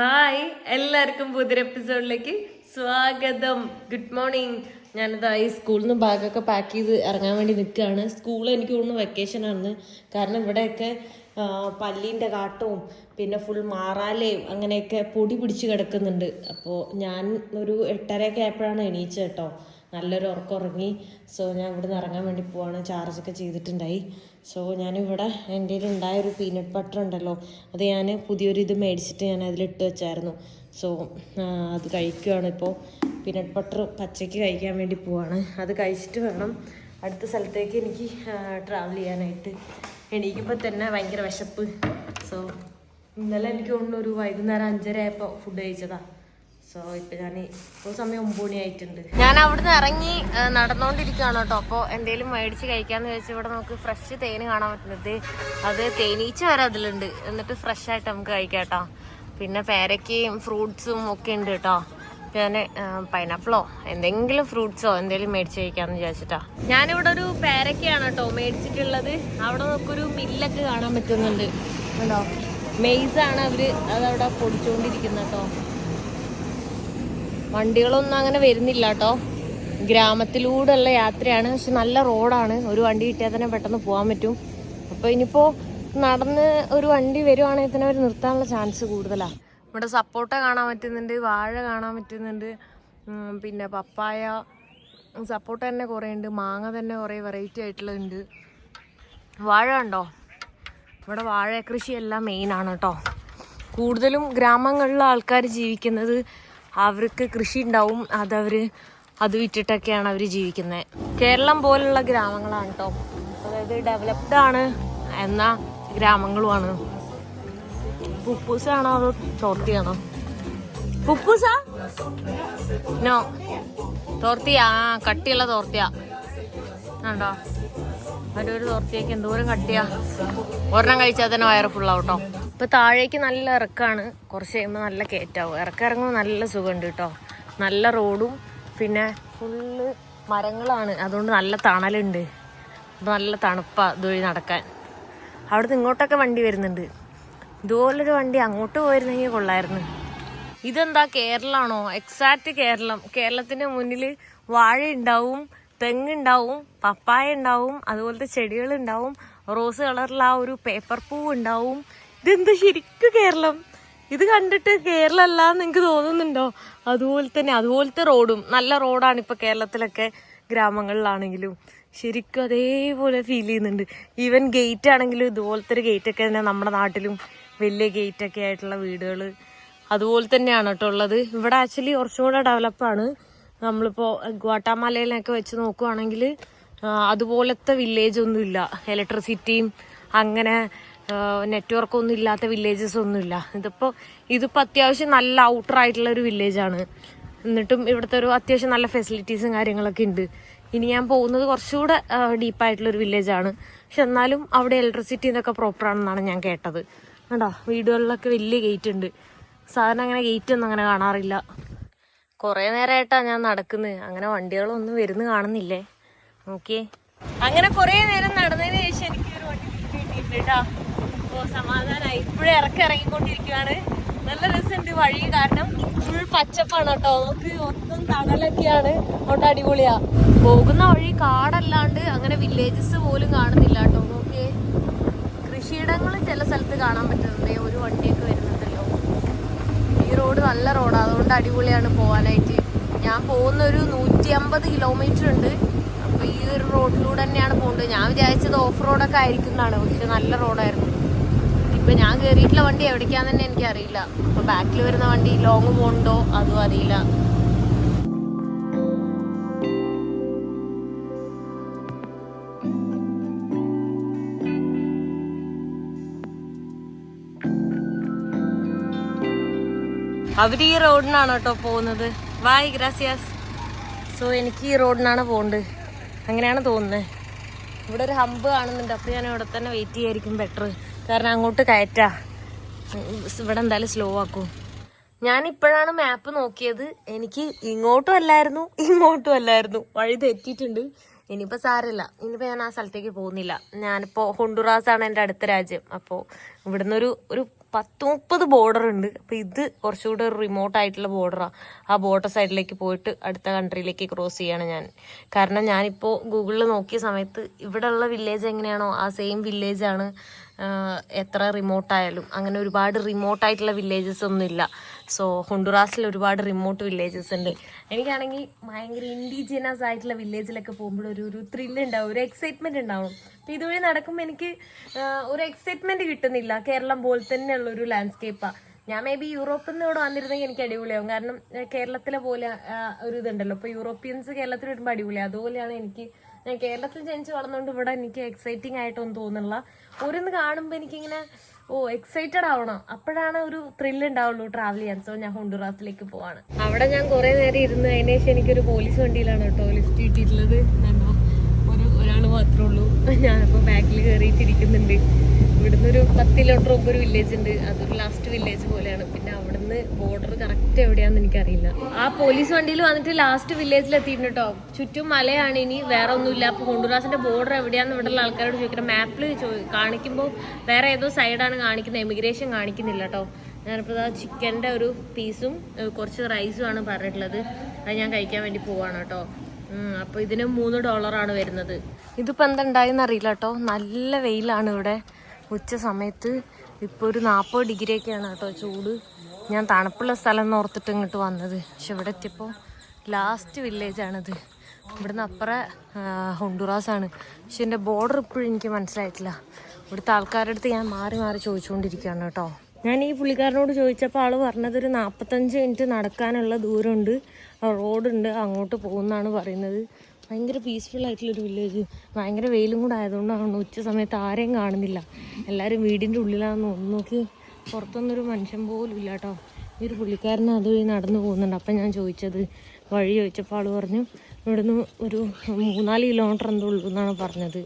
Hi എല്ലാവർക്കും പുതിയ എപ്പിസോഡിലേക്ക് സ്വാഗതം. ഗുഡ് മോർണിംഗ് ഞാനിതാ ഈ സ്കൂളിൽ നിന്ന് ബാഗൊക്കെ പാക്ക് ചെയ്ത് ഇറങ്ങാൻ വേണ്ടി നിൽക്കുകയാണ്. സ്കൂൾ എനിക്ക് തോന്നുന്നു വെക്കേഷൻ ആണ്. കാരണം ഇവിടെയൊക്കെ പല്ലീന്റെ കാട്ടവും പിന്നെ ഫുൾ മാറാലയും അങ്ങനെയൊക്കെ പൊടി പിടിച്ച് കിടക്കുന്നുണ്ട്. അപ്പോൾ ഞാൻ ഒരു എട്ടരയൊക്കെ ആയപ്പോഴാണ് എണീച്ചത് കേട്ടോ. നല്ലൊരു ഉറക്കം ഉറങ്ങി. സോ ഞാൻ ഇവിടുന്ന് ഇറങ്ങാൻ വേണ്ടി പോവാണ്. ചാർജൊക്കെ ചെയ്തിട്ടുണ്ടായി. സോ ഞാനിവിടെ എന്റെ ഉണ്ടായ ഒരു പീനട്ട് ബട്ടർ ഉണ്ടല്ലോ അത് ഞാൻ പുതിയൊരു ഇത് മേടിച്ചിട്ട് ഞാൻ അതിലിട്ട് വെച്ചായിരുന്നു. സോ അത് കഴിക്കുകയാണ് ഇപ്പോൾ. പീനട്ട് ബട്ടർ പച്ചയ്ക്ക് കഴിക്കാൻ വേണ്ടി പോവാണ്. അത് കഴിച്ചിട്ട് വേണം അടുത്ത സ്ഥലത്തേക്ക് എനിക്ക് ട്രാവൽ ചെയ്യാനായിട്ട്. എണീക്കുമ്പോൾ തന്നെ ഭയങ്കര വിശപ്പ്. സോ ഇന്നലെ എനിക്ക് തോന്നുന്നു ഒരു വൈകുന്നേരം അഞ്ചര ആയപ്പോൾ ഫുഡ് കഴിച്ചതാ. സോ ഇപ്പൊ ഞാൻ ഇപ്പോൾ സമയം ഒമ്പത് ആയിട്ടുണ്ട് ഞാൻ അവിടുന്ന് ഇറങ്ങി നടന്നുകൊണ്ടിരിക്കുകയാണ് കേട്ടോ. അപ്പോൾ എന്തെങ്കിലും മേടിച്ച് കഴിക്കാന്ന് വെച്ചാൽ ഇവിടെ നമുക്ക് ഫ്രഷ് തേന് കാണാൻ പറ്റുന്നത്. അത് തേനീച്ച വരെ അതിലുണ്ട്. എന്നിട്ട് ഫ്രഷ് ആയിട്ട് നമുക്ക് കഴിക്കാം കേട്ടോ. പിന്നെ പേരക്കയും ഫ്രൂട്ട്സും ഒക്കെ ഉണ്ട് കേട്ടോ. ഞാൻ പൈനാപ്പിളോ എന്തെങ്കിലും ഫ്രൂട്ട്സോ എന്തെങ്കിലും മേടിച്ച് കഴിക്കാന്ന് വിചാരിച്ചിട്ടാ. ഞാനിവിടെ ഒരു പേരക്കയാണ് കേട്ടോ മേടിച്ചിട്ടുള്ളത്. അവിടെ നമുക്കൊരു മില്ലൊക്കെ കാണാൻ പറ്റുന്നുണ്ട്. കണ്ടോ? മെയ്സാണ് അവർ അതവിടെ പൊടിച്ചുകൊണ്ടിരിക്കുന്നത് കേട്ടോ. വണ്ടികളൊന്നും അങ്ങനെ വരുന്നില്ല കേട്ടോ ഗ്രാമത്തിലൂടെ ഉള്ള യാത്രയാണ്. പക്ഷെ നല്ല റോഡാണ്. ഒരു വണ്ടി കിട്ടിയാൽ തന്നെ പെട്ടെന്ന് പോകാൻ പറ്റും. അപ്പോൾ ഇനിയിപ്പോൾ നടന്ന് ഒരു വണ്ടി വരുവാണെങ്കിൽ തന്നെ അവർ നിർത്താനുള്ള ചാൻസ് കൂടുതലാണ് ഇവിടെ സപ്പോട്ട കാണാൻ പറ്റുന്നുണ്ട് വാഴ കാണാൻ പറ്റുന്നുണ്ട്. പിന്നെ പപ്പായ സപ്പോട്ട തന്നെ കുറേ ഉണ്ട്. മാങ്ങ തന്നെ കുറേ വെറൈറ്റി ആയിട്ടുള്ളുണ്ട് വാഴ ഉണ്ടോ ഇവിടെ വാഴ കൃഷിയെല്ലാം മെയിനാണ് കേട്ടോ. കൂടുതലും ഗ്രാമങ്ങളിലെ ആൾക്കാർ ജീവിക്കുന്നത് അവർക്ക് കൃഷി ഉണ്ടാവും അതവർ അത് വിറ്റിട്ടൊക്കെയാണ് അവർ ജീവിക്കുന്നത്. കേരളം പോലുള്ള ഗ്രാമങ്ങളാണ് കേട്ടോ അതായത് ഡെവലപ്ഡ് ആണ് എന്ന ഗ്രാമങ്ങളുമാണ്. പുപ്പൂസാണോ അതോ തോർത്തിയാണോ പുപ്പൂസ നോ തോർത്തിയാ. കട്ടിയുള്ള തോർത്തിയാ. ഉണ്ടോ അവരൊരു തോർത്തിയൊക്കെ എന്തോരം കട്ടിയാ. ഒരെണ്ണം കഴിച്ചാൽ തന്നെ വയറ് ഫുള്ളാവും കേട്ടോ ഇപ്പൊ താഴേക്ക് നല്ല ഇറക്കാണ്. കുറച്ച് കഴിയുമ്പോൾ നല്ല കയറ്റാവും ഇറക്കം ഇറങ്ങുമ്പോൾ നല്ല സുഖമുണ്ട് കേട്ടോ. നല്ല റോഡും പിന്നെ ഫുള്ള് മരങ്ങളാണ്. അതുകൊണ്ട് നല്ല തണലുണ്ട്. നല്ല തണുപ്പാ ഇതുവഴി നടക്കാൻ. അവിടുന്ന് ഇങ്ങോട്ടൊക്കെ വണ്ടി വരുന്നുണ്ട്. ഇതുപോലൊരു വണ്ടി അങ്ങോട്ട് പോയിരുന്നെങ്കിൽ കൊള്ളായിരുന്നു. ഇതെന്താ കേരളമാണോ എക്സാക്റ്റ് കേരളം. കേരളത്തിന്റെ മുന്നിൽ വാഴ ഉണ്ടാവും തെങ്ങുണ്ടാവും പപ്പായ ഉണ്ടാവും അതുപോലത്തെ ചെടികൾ ഉണ്ടാവും റോസ് കളറിലുള്ള ആ ഒരു പേപ്പർ പൂവ് ഉണ്ടാവും ഇതെന്താ ശരിക്കും കേരളം? ഇത് കണ്ടിട്ട് കേരളം അല്ല എന്ന് നിങ്ങൾക്ക് തോന്നുന്നുണ്ടോ? അതുപോലെ തന്നെ അതുപോലത്തെ റോഡും നല്ല റോഡാണ് ഇപ്പൊ കേരളത്തിലൊക്കെ ഗ്രാമങ്ങളിലാണെങ്കിലും. ശരിക്കും അതേപോലെ ഫീൽ ചെയ്യുന്നുണ്ട്. ഈവൻ ഗേറ്റ് ആണെങ്കിലും ഇതുപോലത്തെ ഒരു ഗേറ്റ് ഒക്കെ തന്നെ നമ്മുടെ നാട്ടിലും വലിയ ഗേറ്റ് ഒക്കെ ആയിട്ടുള്ള വീടുകൾ അതുപോലെ തന്നെയാണ് കേട്ടോ ഉള്ളത്. ഇവിടെ ആക്ച്വലി കുറച്ചും കൂടെ ഡെവലപ്പാണ് നമ്മളിപ്പോൾ ഗ്വാട്ടാമലയിലൊക്കെ വെച്ച് നോക്കുവാണെങ്കിൽ അതുപോലത്തെ വില്ലേജ് ഒന്നും ഇല്ല ഇലക്ട്രിസിറ്റിയും അങ്ങനെ നെറ്റ്വർക്ക് ഒന്നും ഇല്ലാത്ത വില്ലേജസ് ഒന്നുമില്ല ഇതിപ്പോൾ ഇതിപ്പോൾ അത്യാവശ്യം നല്ല ഔട്ടർ ആയിട്ടുള്ള ഒരു വില്ലേജാണ് എന്നിട്ടും ഇവിടുത്തെ ഒരു അത്യാവശ്യം നല്ല ഫെസിലിറ്റീസും കാര്യങ്ങളൊക്കെ ഉണ്ട്. ഇനി ഞാൻ പോകുന്നത് കുറച്ചുകൂടെ ഡീപ്പായിട്ടുള്ള ഒരു വില്ലേജാണ് പക്ഷെ എന്നാലും അവിടെ ഇലക്ട്രിസിറ്റി ഇതൊക്കെ പ്രോപ്പറാണെന്നാണ് ഞാൻ കേട്ടത്. കണ്ടോ? വീടുകളിലൊക്കെ വലിയ ഗേറ്റ് ഉണ്ട്. സാധാരണ അങ്ങനെ ഗേറ്റ് ഒന്നും അങ്ങനെ കാണാറില്ല. കുറേ നേരമായിട്ടാ ഞാൻ നടക്കുന്നത് അങ്ങനെ വണ്ടികളൊന്നും വരുന്ന കാണുന്നില്ലേ? ഓക്കെ അങ്ങനെ കുറേ നേരം നടന്നതിന് ശേഷം എനിക്ക് ഒരു വണ്ടി കിട്ടിയിട്ടുണ്ട് കേട്ടോ. ഓ സമാധാനമായി ഇപ്പോഴും ഇറക്കി ഇറങ്ങിക്കൊണ്ടിരിക്കുകയാണ് നല്ല രസമുണ്ട് വഴി കാരണം. ഫുൾ പച്ചപ്പാണ് കേട്ടോ. നമുക്ക് മൊത്തം തണലൊക്കെയാണ്. അതുകൊണ്ട് അടിപൊളിയാ. പോകുന്ന വഴി കാടല്ലാണ്ട് അങ്ങനെ വില്ലേജസ് പോലും കാണുന്നില്ല കേട്ടോ. നോക്കിയേ. കൃഷിയിടങ്ങൾ ചില സ്ഥലത്ത് കാണാൻ പറ്റുന്നുണ്ട്. ഒരു വണ്ടിയൊക്കെ വരുന്നുണ്ടല്ലോ. ഈ റോഡ് നല്ല റോഡാണ് അതുകൊണ്ട് അടിപൊളിയാണ് പോകാനായിട്ട് ഞാൻ പോകുന്ന ഒരു നൂറ്റി അമ്പത് കിലോമീറ്റർ ഉണ്ട്. അപ്പോൾ ഈ ഒരു റോഡിലൂടെ തന്നെയാണ് പോകുന്നത് ഞാൻ വിചാരിച്ചത് ഓഫ് റോഡൊക്കെ ആയിരിക്കും എന്നാണ്. പക്ഷെ നല്ല റോഡായിരുന്നു ഇപ്പൊ ഞാൻ കയറിയിട്ടുള്ള വണ്ടി എവിടേക്കാന്ന് തന്നെ എനിക്ക് അറിയില്ല അപ്പൊ ബാക്കിൽ വരുന്ന വണ്ടി ലോങ് പോകണ്ടോ അതും അറിയില്ല. അവർ ഈ റോഡിനാണ് കേട്ടോ പോകുന്നത്? വായ് ഗ്രാസിയാസ്. സോ എനിക്ക് ഈ റോഡിനാണ് പോകേണ്ടത്. അങ്ങനെയാണ് തോന്നുന്നത്. ഇവിടെ ഒരു ഹമ്പ് കാണുന്നുണ്ട്. അപ്പോൾ ഞാൻ ഇവിടെ തന്നെ വെയിറ്റ് ചെയ്യായിരിക്കും ബെറ്റർ കാരണം അങ്ങോട്ട് കയറ്റാ. ഇവിടെ എന്തായാലും സ്ലോ ആക്കൂ. ഞാൻ ഇപ്പോഴാണ് മാപ്പ് നോക്കിയത്. എനിക്ക് ഇങ്ങോട്ടും അല്ലായിരുന്നു ഇങ്ങോട്ടും അല്ലായിരുന്നു. വഴി തെറ്റിയിട്ടുണ്ട്. ഇനിയിപ്പോൾ സാരമില്ല. ഇനിയിപ്പോൾ ഞാൻ ആ സ്ഥലത്തേക്ക് പോകുന്നില്ല. ഞാനിപ്പോൾ ഹൊണ്ടുറാസ് ആണ് എന്റെ അടുത്ത രാജ്യം. അപ്പോൾ ഇവിടുന്ന് ഒരു ഒരു പത്ത് മുപ്പത് ബോർഡർ ഉണ്ട്. അപ്പോൾ ഇത് കുറച്ചുകൂടെ ഒരു റിമോട്ട് ആയിട്ടുള്ള ബോർഡറാണ് ആ. ബോർഡർ സൈഡിലേക്ക് പോയിട്ട് അടുത്ത കൺട്രിയിലേക്ക് ക്രോസ് ചെയ്യാണ് ഞാൻ. കാരണം ഞാനിപ്പോൾ ഗൂഗിളിൽ നോക്കിയ സമയത്ത് ഇവിടെയുള്ള വില്ലേജ് എങ്ങനെയാണോ ആ സെയിം വില്ലേജാണ് എത്ര റിമോട്ടായാലും അങ്ങനെ ഒരുപാട് റിമോട്ടായിട്ടുള്ള വില്ലേജസ് ഒന്നും ഇല്ല. സോ ഹുണ്ടുറാസിൽ ഒരുപാട് റിമോട്ട് വില്ലേജസ് ഉണ്ട്. എനിക്കാണെങ്കിൽ ഭയങ്കര ഇൻഡിജിനസ് ആയിട്ടുള്ള വില്ലേജിലൊക്കെ പോകുമ്പോൾ ഒരു ഒരു ത്രില്ല് ഉണ്ടാവും ഒരു എക്സൈറ്റ്മെന്റ് ഉണ്ടാവും. അപ്പം ഇതുവഴി നടക്കുമ്പോൾ എനിക്ക് ഒരു എക്സൈറ്റ്മെന്റ് കിട്ടുന്നില്ല. കേരളം പോലെ തന്നെയുള്ള ഒരു ലാൻഡ്സ്കേപ്പാണ് ഞാൻ മേ ബി യൂറോപ്പിൽ നിന്ന് ഇവിടെ വന്നിരുന്നെങ്കിൽ എനിക്ക് അടിപൊളിയാവും. കാരണം കേരളത്തിലെ പോലെ ഒരു ഇതുണ്ടല്ലോ. ഇപ്പോൾ യൂറോപ്യൻസ് കേരളത്തിൽ വരുമ്പോൾ അടിപൊളിയാണ് അതുപോലെയാണ് എനിക്ക് ഞാൻ കേരളത്തിൽ ജനിച്ച് വളർന്നുകൊണ്ട് ഇവിടെ എനിക്ക് എക്സൈറ്റിംഗ് ആയിട്ടൊന്നും തോന്നുന്നില്ല. ഓരോന്ന് കാണുമ്പോൾ എനിക്കിങ്ങനെ ഓ എക്സൈറ്റഡ് ആവണം. അപ്പോഴാണ് ഒരു ത്രില്ല് ഉണ്ടാവുള്ളൂ ട്രാവൽ ചെയ്യാൻ. സോ ഞാൻ ഹുണ്ടുറാസിലേക്ക് പോവാണ്. അവിടെ ഞാൻ കുറെ നേരം ഇരുന്ന് അതിന് ശേഷം എനിക്കൊരു പോലീസ് വണ്ടിയിലാണ് കേട്ടോ ലിഫ്റ്റ് കിട്ടിയിട്ടുള്ളത്? ഒരു ഒരാൾ മാത്രമേ ഉള്ളൂ. ഞാനപ്പോൾ ബാക്കിൽ കയറിയിട്ടിരിക്കുന്നുണ്ട് ഇവിടുന്ന് ഒരു പത്ത് കിലോമീറ്റർ മുമ്പ് ഒരു വില്ലേജ് ഉണ്ട്. അതൊരു ലാസ്റ്റ് വില്ലേജ് പോലെയാണ്. പിന്നെ ബോർഡർ കറക്റ്റ് എവിടെയാണെന്ന് എനിക്കറിയില്ല. ആ പോലീസ് വണ്ടിയിൽ വന്നിട്ട് ലാസ്റ്റ് വില്ലേജിൽ എത്തിയിട്ടുണ്ട് കേട്ടോ ചുറ്റും മലയാണ് ഇനി വേറെ ഒന്നുമില്ല. അപ്പോൾ ഹോണ്ടുറാസിന്റെ ബോർഡർ എവിടെയാണെന്ന് ഇവിടെയുള്ള ആൾക്കാരോട് ചോദിക്കണം മാപ്പിൽ കാണിക്കുമ്പോൾ വേറെ ഏതോ സൈഡാണ് കാണിക്കുന്നത്. എമിഗ്രേഷൻ കാണിക്കുന്നില്ല കേട്ടോ ഞാനിപ്പോൾ ആ ചിക്കന്റെ ഒരു പീസും കുറച്ച് റൈസും ആണ് പറഞ്ഞിട്ടുള്ളത്. അത് ഞാൻ കഴിക്കാൻ വേണ്ടി പോവാണ് കേട്ടോ അപ്പൊ അപ്പോൾ ഇതിന് മൂന്ന് ഡോളറാണ് വരുന്നത്. ഇതിപ്പോൾ എന്തുണ്ടായെന്ന് അറിയില്ല കേട്ടോ നല്ല വെയിലാണ് ഇവിടെ. ഉച്ച സമയത്ത് ഇപ്പോൾ ഒരു നാൽപ്പത് ഡിഗ്രി ഒക്കെയാണ് കേട്ടോ ചൂട്. ഞാൻ തണുപ്പുള്ള സ്ഥലം എന്ന് ഓർത്തിട്ട് ഇങ്ങോട്ട് വന്നത്. പക്ഷെ ഇവിടെ എത്തിയപ്പോൾ ലാസ്റ്റ് വില്ലേജാണിത് ഇവിടുന്ന് അപ്പുറ ഹൊണ്ടുറാസ് ആണ് പക്ഷെ എന്റെ ബോർഡർ ഇപ്പോഴും എനിക്ക് മനസ്സിലായിട്ടില്ല. ഇവിടുത്തെ ആൾക്കാരുടെ അടുത്ത് ഞാൻ മാറി മാറി ചോദിച്ചുകൊണ്ടിരിക്കുകയാണ് കേട്ടോ. ഞാൻ ഈ പുള്ളിക്കാരനോട് ചോദിച്ചപ്പോൾ ആൾ പറഞ്ഞത് ഒരു നാൽപ്പത്തഞ്ച് മിനിറ്റ് നടക്കാനുള്ള ദൂരമുണ്ട്. റോഡുണ്ട് അങ്ങോട്ട് പോകുന്നാണ് പറയുന്നത്. ഭയങ്കര പീസ്ഫുൾ ആയിട്ടുള്ളൊരു വില്ലേജ് ഭയങ്കര വെയിലും കൂടെ ആയതുകൊണ്ടാണ് ഉച്ച സമയത്ത് ആരെയും കാണുന്നില്ല. എല്ലാവരും വീടിന്റെ ഉള്ളിലാണെന്ന് നോക്കി. പുറത്തൊന്നൊരു മനുഷ്യൻ പോലും ഇല്ല കേട്ടോ ഈ ഒരു പുള്ളിക്കാരൻ അതുവഴി നടന്നു പോകുന്നുണ്ട്. അപ്പം ഞാൻ ചോദിച്ചത് വഴി ചോദിച്ചപ്പോൾ ആൾ പറഞ്ഞു ഇവിടുന്ന് ഒരു മൂന്നാൽ കിലോമീറ്റർ എന്തോ ഉള്ളൂ എന്നാണ് പറഞ്ഞത്.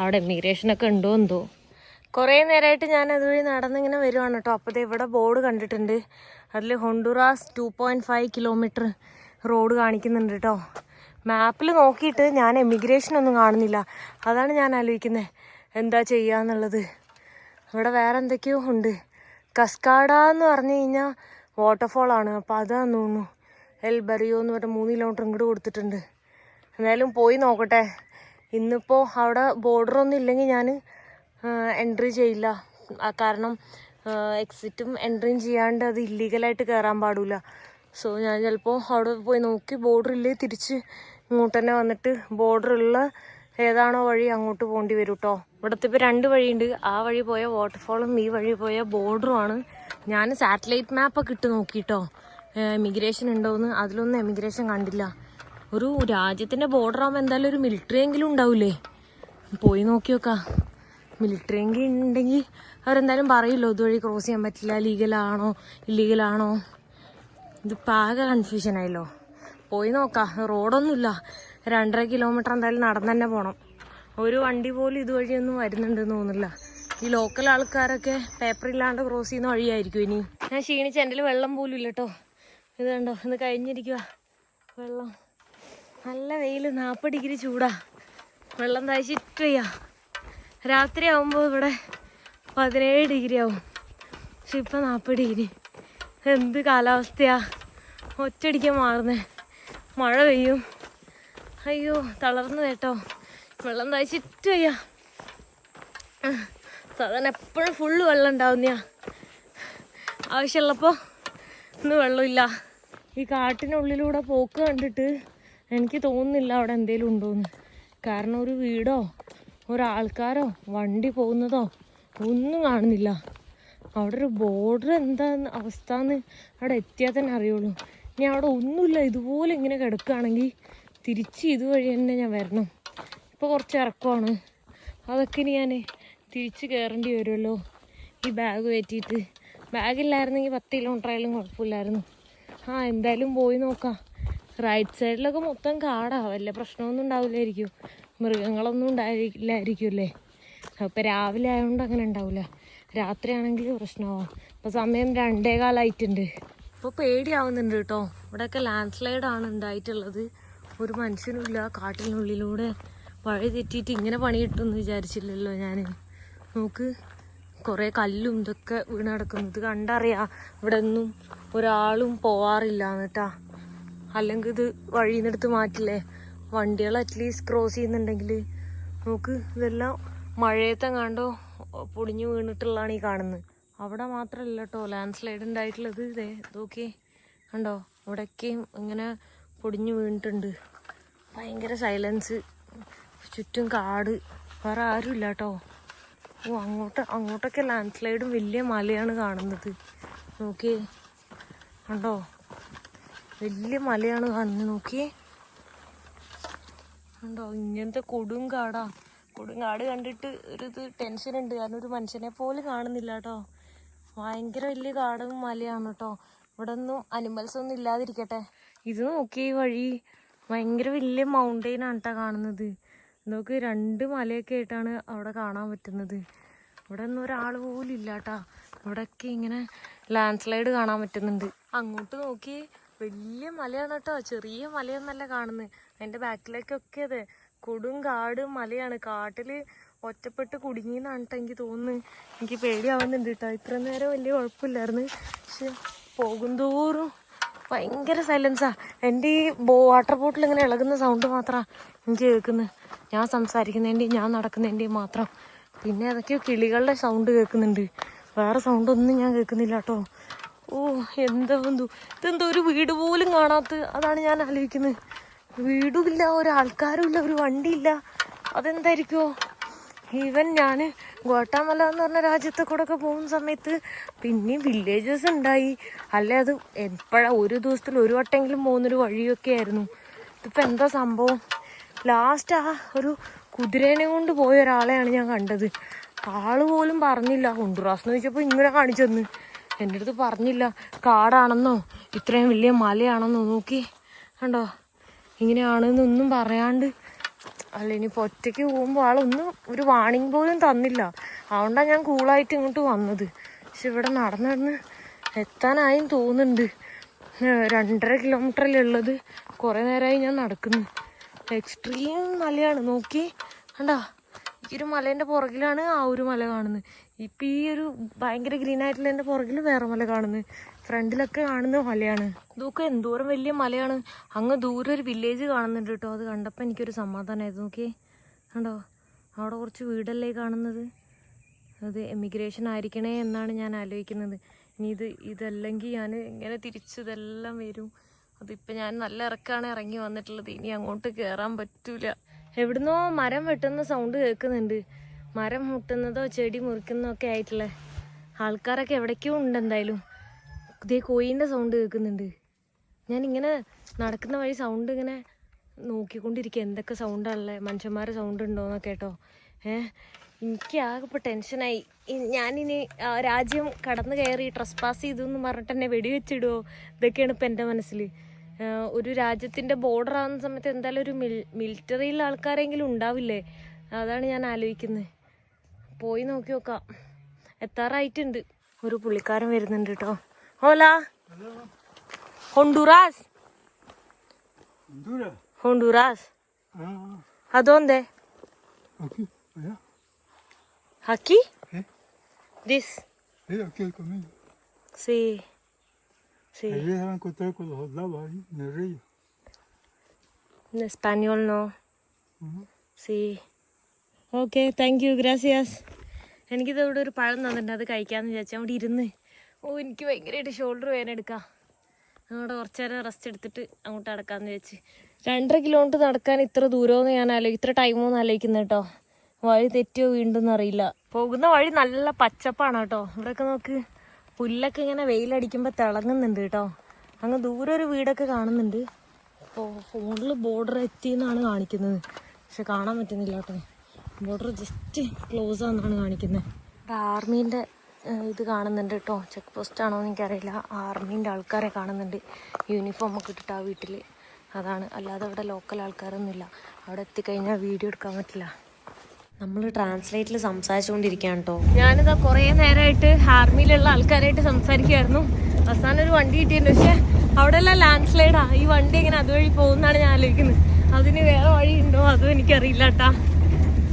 അവിടെ എമിഗ്രേഷനൊക്കെ ഉണ്ടോ എന്തോ? കുറേ നേരമായിട്ട് ഞാൻ അതുവഴി നടന്നിങ്ങനെ വരുവാണ് കേട്ടോ. അപ്പോൾ ഇവിടെ ബോർഡ് കണ്ടിട്ടുണ്ട്. അതിൽ Honduras two point five kilometre road കാണിക്കുന്നുണ്ട് കേട്ടോ. മാപ്പിൽ നോക്കിയിട്ട് ഞാൻ എമിഗ്രേഷൻ ഒന്നും കാണുന്നില്ല. അതാണ് ഞാൻ ആലോചിക്കുന്നത് എന്താ ചെയ്യുക എന്നുള്ളത് ഇവിടെ വേറെ എന്തൊക്കെയോ ഉണ്ട്. കസ്കാഡ എന്ന് പറഞ്ഞു കഴിഞ്ഞാൽ വാട്ടർഫോളാണ് അപ്പോൾ അതാന്ന് തോന്നുന്നു. എൽ ബറിയോ എന്ന് പറഞ്ഞ മൂന്ന് കിലോമീറ്റർ ഇങ്ങോട്ട് കൊടുത്തിട്ടുണ്ട്. എന്തായാലും പോയി നോക്കട്ടെ. ഇന്നിപ്പോൾ അവിടെ ബോർഡർ ഒന്നും ഇല്ലെങ്കിൽ ഞാൻ എൻട്രി ചെയ്യില്ല. കാരണം എക്സിറ്റും എൻട്രിയും ചെയ്യാണ്ട് അത് ഇല്ലീഗലായിട്ട് കയറാൻ പാടില്ല സോ ഞാൻ ചിലപ്പോൾ അവിടെ പോയി നോക്കി ബോർഡർ ഇല്ലേ തിരിച്ച് ഇങ്ങോട്ട് തന്നെ വന്നിട്ട് ബോർഡറുള്ള ഏതാണോ വഴി അങ്ങോട്ട് പോകേണ്ടി വരും കേട്ടോ ഇവിടുത്തെ ഇപ്പോൾ രണ്ട് വഴിയുണ്ട്. ആ വഴി പോയ വാട്ടർഫോളും ഈ വഴി പോയ ബോർഡറുമാണ് ഞാൻ സാറ്റലൈറ്റ് മാപ്പൊക്കെ ഇട്ട് നോക്കിട്ടോ. എമിഗ്രേഷൻ ഉണ്ടോയെന്ന് അതിലൊന്നും എമിഗ്രേഷൻ കണ്ടില്ല. ഒരു രാജ്യത്തിന്റെ ബോർഡർ ആകുമ്പോൾ എന്തായാലും ഒരു മിലിറ്ററി എങ്കിലും ഉണ്ടാവില്ലേ പോയി നോക്കി നോക്കാം. മിലിറ്ററി എങ്കിലും ഉണ്ടെങ്കിൽ അവരെന്തായാലും പറയില്ലോ ഇതുവഴി ക്രോസ് ചെയ്യാൻ പറ്റില്ല. ലീഗലാണോ ഇല്ലീഗലാണോ ഇതിപ്പോൾ ആകെ കൺഫ്യൂഷൻ ആയല്ലോ. പോയി നോക്കാം. റോഡൊന്നുമില്ല രണ്ടര കിലോമീറ്റർ എന്തായാലും നടന്നു തന്നെ പോകണം ഒരു വണ്ടി പോലും ഇതുവഴിയൊന്നും വരുന്നുണ്ടെന്ന് തോന്നുന്നില്ല. ഈ ലോക്കൽ ആൾക്കാരൊക്കെ പേപ്പർ ഇല്ലാണ്ട് ക്രോസ് ചെയ്യുന്ന വഴിയായിരിക്കും ഇനി. ഞാൻ ക്ഷീണിച്ച് എന്റെ വെള്ളം പോലും ഇല്ല കേട്ടോ ഇത് കണ്ടോ ഇത് കഴിഞ്ഞിരിക്കുക വെള്ളം. നല്ല വെയിൽ നാൽപ്പത് ഡിഗ്രി ചൂടാ. വെള്ളം തയ്ച്ചിട്ട് ചെയ്യാം രാത്രി ആവുമ്പോൾ ഇവിടെ പതിനേഴ് ഡിഗ്രി ആവും. പക്ഷെ ഇപ്പം നാൽപ്പത് ഡിഗ്രി. എന്ത് കാലാവസ്ഥയാ. ഒറ്റയടിക്കാൻ മാറുന്നേ. മഴ പെയ്യും. അയ്യോ തളർന്നു കേട്ടോ. വെള്ളം തയ്ച്ചിട്ട് വയ്യ. സാധാരണ എപ്പോഴും ഫുള്ള് വെള്ളം ഉണ്ടാവുന്നയാ. ആവശ്യമുള്ളപ്പോൾ ഒന്നും വെള്ളമില്ല. ഈ കാട്ടിനുള്ളിലൂടെ പോക്ക് കണ്ടിട്ട് എനിക്ക് തോന്നുന്നില്ല അവിടെ എന്തേലും ഉണ്ടോയെന്ന് കാരണം ഒരു വീടോ ഒരാൾക്കാരോ വണ്ടി പോകുന്നതോ ഒന്നും കാണുന്നില്ല. അവിടെ ഒരു ബോർഡർ എന്താന്ന് അവസ്ഥ എന്ന് അവിടെ എത്തിയാൽ തന്നെ അറിയുള്ളൂ. ഇനി അവിടെ ഒന്നുമില്ല ഇതുപോലെ ഇങ്ങനെ കിടക്കുകയാണെങ്കിൽ തിരിച്ച് ഇതുവഴി തന്നെ ഞാൻ വരണം. ഇപ്പോൾ കുറച്ച് ഇറക്കമാണ് അതൊക്കെ ഇനി ഞാൻ തിരിച്ച് കയറേണ്ടി വരുമല്ലോ ഈ ബാഗ് കയറ്റിയിട്ട്. ബാഗില്ലായിരുന്നെങ്കിൽ പത്ത് കിലോമീറ്റർ ആയാലും കുഴപ്പമില്ലായിരുന്നു. ആ എന്തായാലും പോയി നോക്കാം. റൈറ്റ് സൈഡിലൊക്കെ മൊത്തം കാടാ. വല്ല പ്രശ്നമൊന്നും ഉണ്ടാവില്ലായിരിക്കും. മൃഗങ്ങളൊന്നും ഉണ്ടായില്ലായിരിക്കും അല്ലേ അപ്പോൾ രാവിലെ ആയതുകൊണ്ട് അങ്ങനെ ഉണ്ടാവില്ല രാത്രിയാണെങ്കിൽ പ്രശ്നമാവാം ഇപ്പോൾ സമയം രണ്ടേ കാലമായിട്ടുണ്ട് ഇപ്പോൾ പേടിയാവുന്നുണ്ട് കേട്ടോ. ഇവിടെയൊക്കെ ലാൻഡ് സ്ലൈഡാണ് ഉണ്ടായിട്ടുള്ളത് ഒരു മനുഷ്യനുമില്ല. കാട്ടിനുള്ളിലൂടെ വഴി തെറ്റിയിട്ട് ഇങ്ങനെ പണി കിട്ടുമെന്ന് വിചാരിച്ചില്ലല്ലോ ഞാൻ നമുക്ക് കുറേ കല്ലും ഇതൊക്കെ വീണ് കിടക്കുന്നു. ഇത് കണ്ടറിയാ ഇവിടെ ഒന്നും ഒരാളും പോവാറില്ല എന്നിട്ടാ അല്ലെങ്കിൽ ഇത് വഴിയിൽ നിന്നെടുത്ത് മാറ്റില്ലേ വണ്ടികൾ അറ്റ്ലീസ്റ്റ് ക്രോസ് ചെയ്യുന്നുണ്ടെങ്കിൽ നമുക്ക് ഇതെല്ലാം മഴയത്തെങ്ങാണ്ടോ പൊടിഞ്ഞു വീണിട്ടുള്ളതാണ് ഈ കാണുന്നത് അവിടെ മാത്രമല്ല കേട്ടോ ലാൻഡ് സ്ലൈഡ് ഉണ്ടായിട്ടുള്ളത്. ഇതേ നോക്കിയേ കണ്ടോ? അവിടെയൊക്കെയും ഇങ്ങനെ പൊടിഞ്ഞു വീണിട്ടുണ്ട്. ഭയങ്കര സൈലൻസ് ചുറ്റും കാട്. വേറെ ആരുമില്ല കേട്ടോ ഓ അങ്ങോട്ട് അങ്ങോട്ടൊക്കെ ലാൻഡ് സ്ലൈഡും വലിയ മലയാണ് കാണുന്നത്. നോക്കിയേ കണ്ടോ? വലിയ മലയാണ് കാണുന്നത് നോക്കിയേ കണ്ടോ? ഇങ്ങനത്തെ കൊടുങ്കാടാ കൊടുങ്കാട് കണ്ടിട്ട് ഒരു ഇത് ടെൻഷൻ ഉണ്ട്. കാരണം ഒരു മനുഷ്യനെ പോലും കാണുന്നില്ല കേട്ടോ ഭയങ്കര വലിയ കാടും മലയാണ് കേട്ടോ ഇവിടെ ഒന്നും അനിമൽസ് ഒന്നും ഇല്ലാതിരിക്കട്ടെ. ഇത് നോക്കിയേ വഴി ഭയങ്കര വലിയ മൗണ്ടെയിൻ ആണ് കേട്ടോ കാണുന്നത്. നോക്ക് രണ്ട് മലയൊക്കെ ആയിട്ടാണ് അവിടെ കാണാൻ പറ്റുന്നത്. ഇവിടെ ഒന്നും ഒരാൾ പോലും ഇല്ല കേട്ടാ ഇവിടെയൊക്കെ ഇങ്ങനെ ലാൻഡ് സ്ലൈഡ് കാണാൻ പറ്റുന്നുണ്ട്. അങ്ങോട്ട് നോക്കി വലിയ മലയാണ് കേട്ടോ ചെറിയ മലയൊന്നല്ല കാണുന്നത്. അതിന്റെ ബാക്കിലേക്കൊക്കെ അതെ കൊടും കാട് മലയാണ്. കാട്ടിൽ ഒറ്റപ്പെട്ട് കുടുങ്ങിന്നാണ് കേട്ടോ എനിക്ക് തോന്നുന്നത്. എനിക്ക് പേടിയാവുന്നുണ്ട് കേട്ടോ ഇത്ര നേരം വലിയ കുഴപ്പമില്ലായിരുന്നു. പക്ഷെ പോകുന്തോറും ഭയങ്കര സൈലൻസാ എന്റെ ഈ വാട്ടർ ബോട്ടിൽ ഇങ്ങനെ ഇളകുന്ന സൗണ്ട് മാത്രമാണ് എനിക്ക് കേൾക്കുന്നത് ഞാൻ സംസാരിക്കുന്നതിന്റെയും ഞാൻ നടക്കുന്നതിന്റെയും മാത്രം. പിന്നെ അതൊക്കെ കിളികളുടെ സൗണ്ട് കേൾക്കുന്നുണ്ട്. വേറെ സൗണ്ട് ഒന്നും ഞാൻ കേൾക്കുന്നില്ല കേട്ടോ ഓ എന്താ എന്തോ ഇതെന്തോ ഒരു വീട് പോലും കാണാത്ത അതാണ് ഞാൻ ആലോചിക്കുന്നത് വീടുമില്ല ഒരാൾക്കാരും ഇല്ല ഒരു വണ്ടിയില്ല. അതെന്തായിരിക്കുമോ ഈവൻ ഞാൻ ഗോട്ടാമല എന്ന് പറഞ്ഞ രാജ്യത്തെ കൂടെ ഒക്കെ പോകുന്ന സമയത്ത് പിന്നെയും വില്ലേജസ് ഉണ്ടായി. അല്ലെ അത് എപ്പോഴാ ഒരു ദിവസത്തിൽ ഒരു വട്ടമെങ്കിലും പോകുന്നൊരു വഴിയൊക്കെ ആയിരുന്നു. ഇതിപ്പോൾ എന്താ സംഭവം? ലാസ്റ്റ് ആ ഒരു കുതിരേനെ കൊണ്ട് പോയ ഒരാളെയാണ് ഞാൻ കണ്ടത്. ആൾ പോലും പറഞ്ഞില്ല. ഹുണ്ടുറാസ് എന്ന് ചോദിച്ചപ്പോൾ ഇങ്ങനെ കാണിച്ചെന്ന്. എന്റെ അടുത്ത് പറഞ്ഞില്ല. കാടാണെന്നോ ഇത്രയും വലിയ മലയാണെന്നോ നോക്കി. കണ്ടോ? ഇങ്ങനെയാണെന്നൊന്നും പറയാണ്ട്. അല്ല ഇനിയിപ്പോൾ ഒറ്റയ്ക്ക് പോകുമ്പോൾ ആളൊന്നും ഒരു വാണിംഗ് പോലും തന്നില്ല. അതുകൊണ്ടാണ് ഞാൻ കൂളായിട്ട് ഇങ്ങോട്ട് വന്നത്. പക്ഷെ ഇവിടെ നടന്ന് നടന്ന് എത്താനായും തോന്നുന്നുണ്ട്. രണ്ടര കിലോമീറ്ററിലുള്ളത് കുറേ നേരമായി ഞാൻ നടക്കുന്നു. എക്സ്ട്രീം മലയാണ്. നോക്കി. കണ്ടാ? ഈ ഒരു മലേന്റെ പുറകിലാണ് ആ ഒരു മല കാണുന്നത് ഇപ്പം ഈ ഒരു ഭയങ്കര ഗ്രീൻ ആയിട്ടുള്ള ആയിട്ടുള്ളതിന്റെ പുറകിൽ വേറെ മല കാണുന്നത് ഫ്രണ്ടിലൊക്കെ കാണുന്ന മലയാണ്. ഇതൊക്കെ എന്തോരം വലിയ മലയാണ്. അങ്ങ് ദൂരെ ഒരു വില്ലേജ് കാണുന്നുണ്ട് കേട്ടോ. അത് കണ്ടപ്പോൾ എനിക്കൊരു സമാധാനമായിരുന്നു നോക്കിയേ. കണ്ടോ? അവിടെ കുറച്ച് വീടല്ലേ കാണുന്നത്? അത് എമിഗ്രേഷൻ ആയിരിക്കണേ എന്നാണ് ഞാൻ ആലോചിക്കുന്നത്. ഇനി ഇത് ഇതല്ലെങ്കിൽ ഞാൻ ഇങ്ങനെ തിരിച്ച് ഇതെല്ലാം വരും. അതിപ്പോൾ ഞാൻ നല്ല ഇറക്കാണ് ഇറങ്ങി വന്നിട്ടുള്ളത്. ഇനി അങ്ങോട്ട് കയറാൻ പറ്റൂല. എവിടുന്നോ മരം വെട്ടുന്ന സൗണ്ട് കേൾക്കുന്നുണ്ട്. മരം മുട്ടുന്നതോ ചെടി മുറിക്കുന്നതോ ഒക്കെ ആയിട്ടുള്ള ആൾക്കാരൊക്കെ എവിടേക്കോ ഉണ്ട് എന്തായാലും. ഇതേ കോയിന്റെ സൗണ്ട് കേൾക്കുന്നുണ്ട്. ഞാനിങ്ങനെ നടക്കുന്ന വഴി സൗണ്ട് ഇങ്ങനെ നോക്കിക്കൊണ്ടിരിക്കുക എന്തൊക്കെ സൗണ്ടാണല്ലേ മനുഷ്യന്മാരെ സൗണ്ട് ഉണ്ടോന്നൊക്കെ കേട്ടോ. ഏഹ് എനിക്ക് ആകെ ടെൻഷനായി ഞാനിനി രാജ്യം കടന്നു കയറി ട്രസ് പാസ് ചെയ്തു എന്ന് പറഞ്ഞിട്ട് എന്നെ വെടിവെച്ചിടുമോ ഇതൊക്കെയാണ് ഇപ്പം എന്റെ മനസ്സിൽ ഒരു രാജ്യത്തിന്റെ ബോർഡർ ആവുന്ന സമയത്ത് എന്തായാലും ഒരു മിൽ മിലിറ്ററിയിൽ ആൾക്കാരെങ്കിലും ഉണ്ടാവില്ലേ? അതാണ് ഞാൻ ആലോചിക്കുന്നത്. പോയി നോക്കി നോക്കാം. എത്താറായിട്ടുണ്ട്. ഒരു പുള്ളിക്കാരൻ വരുന്നുണ്ട് കേട്ടോ ഹോലാ? ഹോണ്ടുറാസ്. ഹോണ്ടുറാസ്? അതോന്തേ ഹക്കി ദിസ്? സീ. Sí. Allí se va a encontrar con los soldados ahí en el río. En español no. Uh -huh. Sí. Okay thank you gracias എനിക്കിത് ഇവിടെ ഒരു പഴം തന്നിട്ടുണ്ട് അത് കഴിക്കാമെന്ന് വിചാരിച്ചാൽ അവിടെ ഇരുന്ന് ഓ എനിക്ക് ഭയങ്കരമായിട്ട് ഷോൾഡർ വേദന എടുക്കാം അങ്ങോട്ട് കുറച്ച് നേരം റെസ്റ്റ് എടുത്തിട്ട് അങ്ങോട്ട് നടക്കാമെന്ന് വിചാരിച്ച് രണ്ടര കിലോമീറ്റർ നടക്കാൻ ഇത്ര ദൂരമെന്ന് ഞാൻ ആലോചിക്കും ഇത്ര ടൈമൊന്നും ആലോചിക്കുന്നത് കേട്ടോ വഴി തെറ്റിയോ വീണ്ടും അറിയില്ല പോകുന്ന വഴി നല്ല പച്ചപ്പാണ് കേട്ടോ ഇവിടെയൊക്കെ നോക്ക് പുല്ലൊക്കെ ഇങ്ങനെ വെയിലടിക്കുമ്പോൾ തിളങ്ങുന്നുണ്ട് കേട്ടോ. അങ്ങ് ദൂരെ ഒരു വീടൊക്കെ കാണുന്നുണ്ട്. അപ്പോൾ ഫോണിൽ ബോർഡർ എത്തിയെന്നാണ് കാണിക്കുന്നത്. പക്ഷെ കാണാൻ പറ്റുന്നില്ല കേട്ടോ. ബോർഡർ ജസ്റ്റ് ക്ലോസ് ആണെന്നാണ് കാണിക്കുന്നത് ആർമീന്റെ ഇത് കാണുന്നുണ്ട് കേട്ടോ. ചെക്ക് പോസ്റ്റ് ആണോ എന്ന് എനിക്കറിയില്ല. ആർമീന്റെ ആൾക്കാരെ കാണുന്നുണ്ട്. യൂണിഫോം ഒക്കെ ഇട്ടിട്ട് ആ വീട്ടിൽ അതാണ്. അല്ലാതെ അവിടെ ലോക്കൽ ആൾക്കാരൊന്നുമില്ല. അവിടെ എത്തിക്കഴിഞ്ഞാൽ വീഡിയോ എടുക്കാൻ പറ്റില്ല. നമ്മൾ ട്രാൻസ്ലേറ്റിൽ സംസാരിച്ചുകൊണ്ടിരിക്കുകയാണ് കേട്ടോ ഞാനിതാ കുറേ നേരമായിട്ട് ആർമിയിലുള്ള ആൾക്കാരായിട്ട് സംസാരിക്കുമായിരുന്നു അവസാനം ഒരു വണ്ടി കിട്ടിയിട്ടുണ്ട്. പക്ഷേ അവിടെ എല്ലാം ലാൻഡ് സ്ലൈഡാ ഈ വണ്ടി ഇങ്ങനെ അതുവഴി പോകുന്നതാണ് ഞാൻ ആലോചിക്കുന്നത്. അതിന് വേറെ വഴി ഉണ്ടോ അതും എനിക്കറിയില്ല കേട്ടാ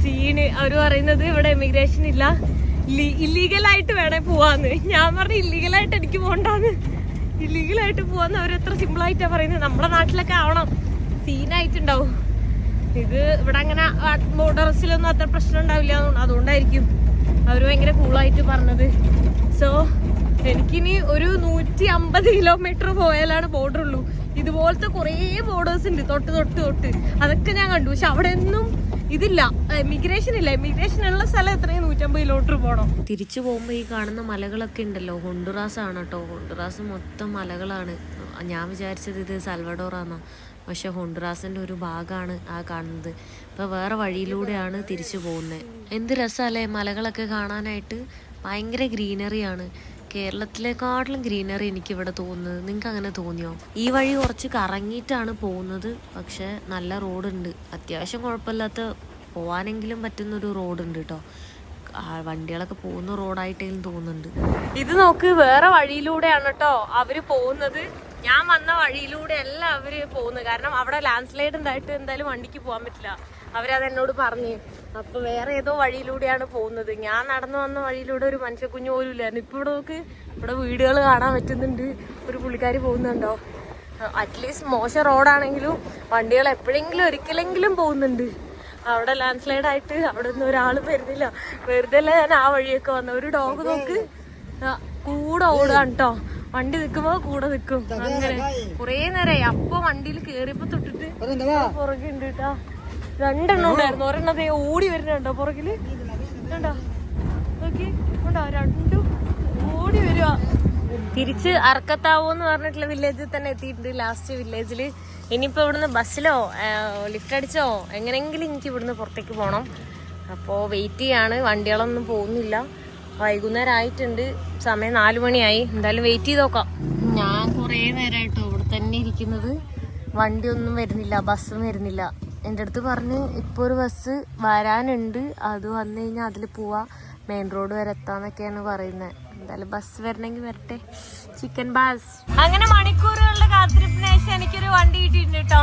സീന് അവർ പറയുന്നത് ഇവിടെ എമിഗ്രേഷൻ ഇല്ല. ഇല്ലീഗലായിട്ട് വേണേ പോവാന്ന്. ഞാൻ പറഞ്ഞു ഇല്ലീഗലായിട്ട് എനിക്ക് പോകണ്ടാന്ന് ഇല്ലീഗലായിട്ട് പോവാന്ന് അവരെത്ര സിമ്പിളായിട്ടാണ് പറയുന്നത്? നമ്മുടെ നാട്ടിലൊക്കെ ആവണം. സീനായിട്ടുണ്ടാവും. ഇത് ഇവിടെ അങ്ങനെ ബോർഡർസിലൊന്നും അത്ര പ്രശ്നം ഉണ്ടാവില്ല. അതുകൊണ്ടായിരിക്കും അവർ ഭയങ്കര കൂളായിട്ട് പറഞ്ഞത്. സോ എനിക്കിനി ഒരു നൂറ്റി അമ്പത് കിലോമീറ്റർ പോയാലാണ് ബോർഡർ ഉള്ളൂ. ഇതുപോലത്തെ കുറേ ബോർഡേഴ്സ് ഉണ്ട്. തൊട്ട് തൊട്ട് തൊട്ട്. അതൊക്കെ ഞാൻ കണ്ടു. പക്ഷെ അവിടെ ഒന്നും ഇതില്ല. എമിഗ്രേഷൻ ഇല്ല. എമിഗ്രേഷൻ ഉള്ള സ്ഥലം എത്രയും? നൂറ്റമ്പത് കിലോമീറ്റർ പോകണം തിരിച്ചു പോകുമ്പോൾ ഈ കാണുന്ന മലകളൊക്കെ ഉണ്ടല്ലോ. ഹൊണ്ടുറാസ് ആണ് കേട്ടോ. ഹൊണ്ടുറാസ് മൊത്തം മലകളാണ്. ഞാൻ വിചാരിച്ചത് ഇത് സൽവഡോറാന്നാ. പക്ഷെ ഹൊണ്ടുറാസിന്റെ ഒരു ഭാഗമാണ് ആ കാണുന്നത്. ഇപ്പോൾ വേറെ വഴിയിലൂടെയാണ് തിരിച്ചു പോകുന്നത്. എന്ത് രസമല്ലേ മലകളൊക്കെ കാണാനായിട്ട്? ഭയങ്കര ഗ്രീനറിയാണ്. കേരളത്തിലേക്കാട്ടിലും ഗ്രീനറി എനിക്ക് ഇവിടെ തോന്നുന്നത്. നിങ്ങൾക്ക് അങ്ങനെ തോന്നിയോ? ഈ വഴി കുറച്ച് കറങ്ങിയിട്ടാണ് പോകുന്നത്. പക്ഷേ നല്ല റോഡുണ്ട്. അത്യാവശ്യം കുഴപ്പമില്ലാത്ത പോവാനെങ്കിലും പറ്റുന്നൊരു റോഡുണ്ട് കേട്ടോ. വണ്ടികളൊക്കെ പോകുന്ന റോഡായിട്ടെങ്കിലും തോന്നുന്നുണ്ട്. ഇത് നോക്ക് വേറെ വഴിയിലൂടെയാണ് കേട്ടോ അവർ പോകുന്നത്. ഞാൻ വന്ന വഴിയിലൂടെ അല്ല അവർ പോകുന്നത്. കാരണം അവിടെ ലാൻഡ് സ്ലൈഡ് ഉണ്ടായിട്ട് എന്തായാലും വണ്ടിക്ക് പോകാൻ പറ്റില്ല. അവരത് എന്നോട് പറഞ്ഞു അപ്പൊ വേറെ ഏതോ വഴിയിലൂടെയാണ് പോകുന്നത്. ഞാൻ നടന്നു വന്ന വഴിയിലൂടെ ഒരു മനുഷ്യ കുഞ്ഞു പോലും ഇല്ലായിരുന്നു. ഇപ്പൊ ഇവിടെ നോക്ക് ഇവിടെ വീടുകൾ കാണാൻ പറ്റുന്നുണ്ട്. ഒരു പുള്ളിക്കാരി പോകുന്നുണ്ടോ? അറ്റ്ലീസ്റ്റ് മോശം റോഡാണെങ്കിലും വണ്ടികൾ എപ്പോഴെങ്കിലും ഒരിക്കലെങ്കിലും പോകുന്നുണ്ട്. അവിടെ ലാൻഡ് സ്ലൈഡ് ആയിട്ട് അവിടെ ഒന്നും ഒരാൾ വരുന്നില്ല. വെറുതെ ഞാൻ ആ വഴിയൊക്കെ വന്ന ഒരു ഡോഗ് നോക്ക്. കൂടെ ഓടുകയാണ് കേട്ടോ. വണ്ടി നിൽക്കുമ്പോ കൂടെ നിൽക്കും. അങ്ങനെ കൊറേ നേരമായി അപ്പൊ വണ്ടിയിൽ കേറിയപ്പോ തൊട്ടിട്ട് പുറകെ ഉണ്ട് കേട്ടാ. രണ്ടെണ്ണം ഉണ്ടായിരുന്നു. ഒരെണ്ണം ദേ ഓടി വരുന്നുണ്ടോ പുറകിൽ. നോക്കി. രണ്ടും ഓടി തിരിച്ച് അറക്കത്താവോ എന്ന് പറഞ്ഞിട്ടുള്ള വില്ലേജിൽ തന്നെ എത്തിയിട്ടുണ്ട് ലാസ്റ്റ് വില്ലേജിൽ ഇനിയിപ്പോ ഇവിടുന്ന് ബസ്സിലോ ലിഫ്റ്റ് അടിച്ചോ എങ്ങനെയെങ്കിലും എനിക്ക് ഇവിടുന്ന് പുറത്തേക്ക് പോകണം അപ്പോ വെയിറ്റ് ചെയ്യാണ്. വണ്ടികളൊന്നും പോകുന്നില്ല. വൈകുന്നേരം ആയിട്ടുണ്ട് സമയം നാലു മണിയായി. എന്തായാലും വെയിറ്റ് ചെയ്ത് നോക്കാം. ഞാൻ കുറേ നേരമായിട്ടോ ഇവിടെ തന്നെ ഇരിക്കുന്നത്. വണ്ടിയൊന്നും വരുന്നില്ല ബസ്സും വരുന്നില്ല. എന്റെ അടുത്ത് പറഞ്ഞ് ഇപ്പോൾ ഒരു ബസ് വരാനുണ്ട്. അത് വന്നു കഴിഞ്ഞാൽ അതിൽ പോവാം. മെയിൻ റോഡ് വരെ എത്താന്നൊക്കെയാണ് പറയുന്നത് എന്തായാലും ബസ് വരണമെങ്കിൽ വരട്ടെ. ചിക്കൻ ബാസ് അങ്ങനെ മണിക്കൂറുകളുടെ കാത്തിരിപ്പിന് ശേഷം എനിക്കൊരു വണ്ടി കിട്ടിയിട്ടുണ്ട് കേട്ടോ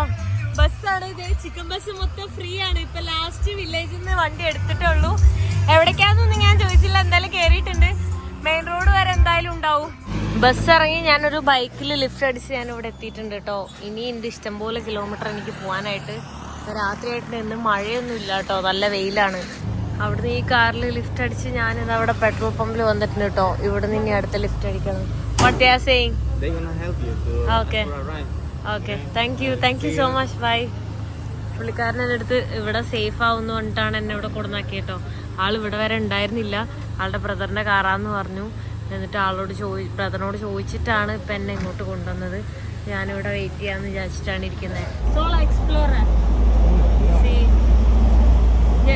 ബസ്സാണ് ഇത്. ചിക്കൻ ബസ് മൊത്തം ഫ്രീ ആണ് ഇപ്പൊ ലാസ്റ്റ് വില്ലേജിൽ നിന്ന് വണ്ടി എടുത്തിട്ടേ ഉള്ളൂ എവിടേക്കാന്നൊന്നും ഞാൻ ചോദിച്ചില്ല. എന്തായാലും കേറിയിട്ടുണ്ട്. മെയിൻ റോഡ് വരെ എന്തായാലും ഉണ്ടാവും. ബസ് ഇറങ്ങി ഞാനൊരു ബൈക്കിൽ ലിഫ്റ്റ് അടിച്ച് ഞാൻ ഇവിടെ എത്തിയിട്ടുണ്ട് കേട്ടോ ഇനി ഉണ്ട് ഇഷ്ടംപോലെ കിലോമീറ്റർ എനിക്ക് പോകാനായിട്ട് രാത്രിയായിട്ട് ഇന്ന് മഴയൊന്നും ഇല്ല കേട്ടോ നല്ല വെയിലാണ്. അവിടുന്ന് ഈ കാറിൽ ലിഫ്റ്റ് അടിച്ച് ഞാനിത് അവിടെ പെട്രോൾ പമ്പിൽ വന്നിട്ടുണ്ട് കേട്ടോ ഇവിടുന്ന് ഇനി അടുത്ത ലിഫ്റ്റ് അടിക്കണം. What ya saying okay. Okay thank you thank you so much bye പുള്ളിക്കാരൻ എന്റെ അടുത്ത് ഇവിടെ സേഫ് ആവുമെന്ന് പറഞ്ഞിട്ടാണ് എന്നെ ഇവിടെ കൊടുന്നാക്കി കേട്ടോ ആൾ ഇവിടെ വരെ ഉണ്ടായിരുന്നില്ല. ആളുടെ ബ്രദറിന്റെ കാറാന്ന് പറഞ്ഞു. എന്നിട്ട് ആളോട് ചോദി ബ്രദറിനോട് ചോദിച്ചിട്ടാണ് ഇപ്പം എന്നെ ഇങ്ങോട്ട് കൊണ്ടുവന്നത്. ഞാനിവിടെ വെയിറ്റ് ചെയ്യാമെന്ന് വിചാരിച്ചിട്ടാണ് ഇരിക്കുന്നത് സോളോ എക്സ്പ്ലോറർ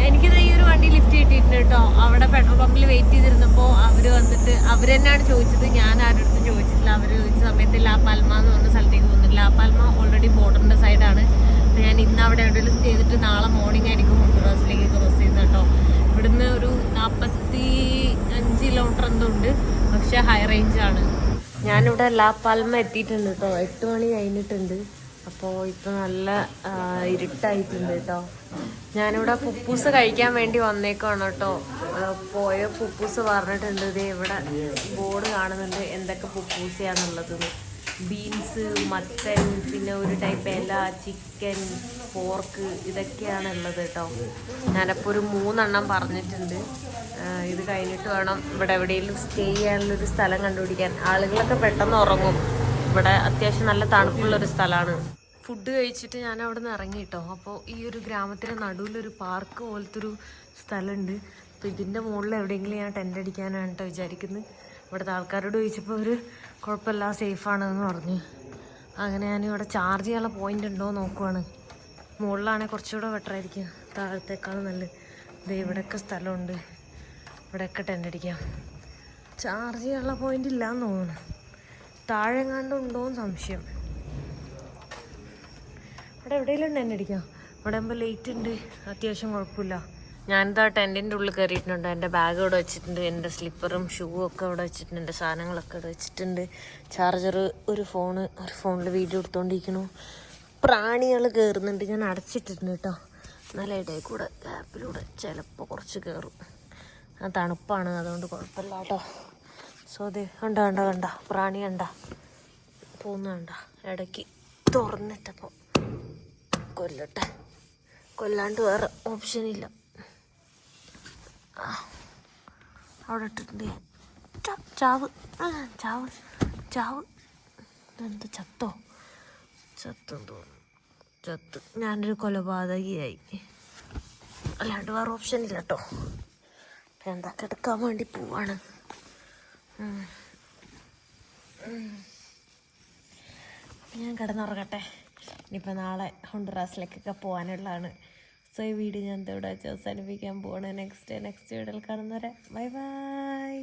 എനിക്കിത് ഈ ഒരു വണ്ടി ലിഫ്റ്റ് കിട്ടിയിട്ടുണ്ട് കേട്ടോ. അവിടെ പെട്രോൾ പമ്പിൽ വെയിറ്റ് ചെയ്തിരുന്നപ്പോൾ അവർ വന്നിട്ട് അവർ തന്നെയാണ് ചോദിച്ചത്. ഞാൻ ആരുടെ അടുത്തും ചോദിച്ചിട്ടില്ല. അവർ ചോദിച്ച സമയത്ത് ലാ പൽമാന്ന് എന്ന് പറഞ്ഞ സ്ഥലത്തേക്ക് പാൽമ ഓൾറെഡി ബോർഡറിന്റെ സൈഡാണ് ഞാൻ ഇന്ന് അവിടെ എവിടെയെങ്കിലും സ്റ്റേ ചെയ്തിട്ട് നാളെ മോർണിംഗ് ആയിരിക്കും ഹോണ്ടുറാസിലേക്ക് ക്രോസ് ചെയ്യുന്നത് കേട്ടോ. ഇവിടുന്ന് ഒരു നാൽപ്പത്തി അഞ്ച് കിലോമീറ്റർ എന്തോ ഉണ്ട്. പക്ഷെ ഹൈ റേഞ്ച് ആണ്. ഞാനിവിടെ ലാ പാൽമ എത്തിയിട്ടുണ്ട് കേട്ടോ. എട്ട് മണി കഴിഞ്ഞിട്ടുണ്ട്. അപ്പോൾ ഇപ്പം നല്ല ഇരുട്ടായിട്ടുണ്ട് കേട്ടോ. ഞാനിവിടെ പുപ്പൂസ് കഴിക്കാൻ വേണ്ടി വന്നേക്കാണ് കേട്ടോ. പോയ പുപ്പൂസ് പറഞ്ഞിട്ടുണ്ട് ഇത് ഇവിടെ ബോർഡ് കാണുന്നുണ്ട് എന്തൊക്കെ പുപ്പൂസയാന്നുള്ളത് ബീൻസ് മത്തൻ പിന്നെ ഒരു ടൈപ്പ് ഇല ചിക്കൻ പോർക്ക് ഇതൊക്കെയാണ് ഉള്ളത് കേട്ടോ. ഞാനപ്പോൾ ഒരു മൂന്നെണ്ണം പറഞ്ഞിട്ടുണ്ട്. ഇത് കഴിഞ്ഞിട്ട് വേണം ഇവിടെ എവിടെയെങ്കിലും സ്റ്റേ ചെയ്യാനുള്ളൊരു സ്ഥലം കണ്ടുപിടിക്കാൻ. ആളുകളൊക്കെ പെട്ടെന്ന് ഉറങ്ങും. ഇവിടെ അത്യാവശ്യം നല്ല തണുപ്പുള്ളൊരു സ്ഥലമാണ്. ഫുഡ് കഴിച്ചിട്ട് ഞാൻ അവിടെ നിന്ന് ഇറങ്ങി കേട്ടോ. അപ്പോൾ ഈ ഒരു ഗ്രാമത്തിന്റെ നടുവിലൊരു പാർക്ക് പോലത്തെ ഒരു സ്ഥലമുണ്ട്. അപ്പോൾ ഇതിന്റെ മുകളിൽ എവിടെയെങ്കിലും ഞാൻ ടെന്റ് അടിക്കാനാണ് കേട്ടോ വിചാരിക്കുന്നത്. ഇവിടുത്തെ ആൾക്കാരോട് ചോദിച്ചപ്പോൾ അവർ കുഴപ്പമില്ല സേഫാണെന്ന് പറഞ്ഞു. അങ്ങനെ ഞാൻ ഇവിടെ ചാർജ് ചെയ്യാനുള്ള പോയിന്റ് ഉണ്ടോ നോക്കുവാണ്. മുകളിലാണെങ്കിൽ കുറച്ചുകൂടെ ബെറ്റർ ആയിരിക്കും. താഴത്തേക്കാളും നല്ല ഇത് ഇവിടെയൊക്കെ സ്ഥലമുണ്ട്. ഇവിടെയൊക്കെ ടെന്റ് അടിക്കാം. ചാർജ് ചെയ്യാനുള്ള പോയിന്റ് ഇല്ലാന്ന് തോന്നുന്നു. താഴെ എങ്ങാണ്ടും ഉണ്ടോന്ന് സംശയം. ഇവിടെ എവിടെയെങ്കിലും ടെന്റ് അടിക്കാം. ഇവിടെ ആകുമ്പോൾ ലേറ്റ് ഉണ്ട്. അത്യാവശ്യം കുഴപ്പമില്ല. ഞാനിതാ ടെന്റിന്റെ ഉള്ളിൽ കയറിയിട്ടുണ്ട് എന്റെ ബാഗ് ഇവിടെ വെച്ചിട്ടുണ്ട്. എന്റെ സ്ലിപ്പറും ഷൂവും ഒക്കെ ഇവിടെ വെച്ചിട്ടുണ്ട്. എന്റെ സാധനങ്ങളൊക്കെ ഇവിടെ വെച്ചിട്ടുണ്ട്. ചാർജർ ഒരു ഫോണ് ഒരു ഫോണിൽ വീഡിയോ എടുത്തുകൊണ്ടിരിക്കുന്നു പ്രാണികൾ കയറുന്നുണ്ട് ഞാൻ അടച്ചിട്ടിട്ടുണ്ട് കേട്ടോ. നല്ല ഇടയിൽ കൂടെ ഗ്യാപ്പിലൂടെ ചിലപ്പോൾ കുറച്ച് കയറും ആ തണുപ്പാണ്. അതുകൊണ്ട് കുഴപ്പമില്ല കേട്ടോ. സോ അതെ കണ്ട കണ്ട കണ്ട. പ്രാണി കണ്ട? പോകുന്ന കണ്ട? ഇടയ്ക്ക് തുറന്നിട്ടപ്പോൾ കൊല്ലട്ടെ. കൊല്ലാണ്ട് വേറെ ഓപ്ഷനില്ല അവിടെ ഇട്ടിട്ടുണ്ട്. ചാവ്. ചാവ്. ചാവ്. എന്ത് ചത്തോ? ചത്തെന്ന് തോന്നുന്നു ചത്ത്. ഞാനൊരു കൊലപാതകിയായി. അല്ലാണ്ട് വേറെ ഓപ്ഷൻ ഇല്ല കേട്ടോ എന്താ കിടക്കാൻ വേണ്ടി പോവാണ്. ഞാൻ കിടന്നുറങ്ങട്ടെ. ഇനിയിപ്പോൾ നാളെ ഹുണ്ടറാസിലേക്കൊക്കെ പോകാനുള്ളതാണ് സോ ഈ വീഡിയോ ഞാൻ വെച്ച് അവസാനിപ്പിക്കാൻ പോവാണ്. നെക്സ്റ്റ് നെക്സ്റ്റ് വീഡിയോയിൽ കാണുന്നവരെ. Bye bye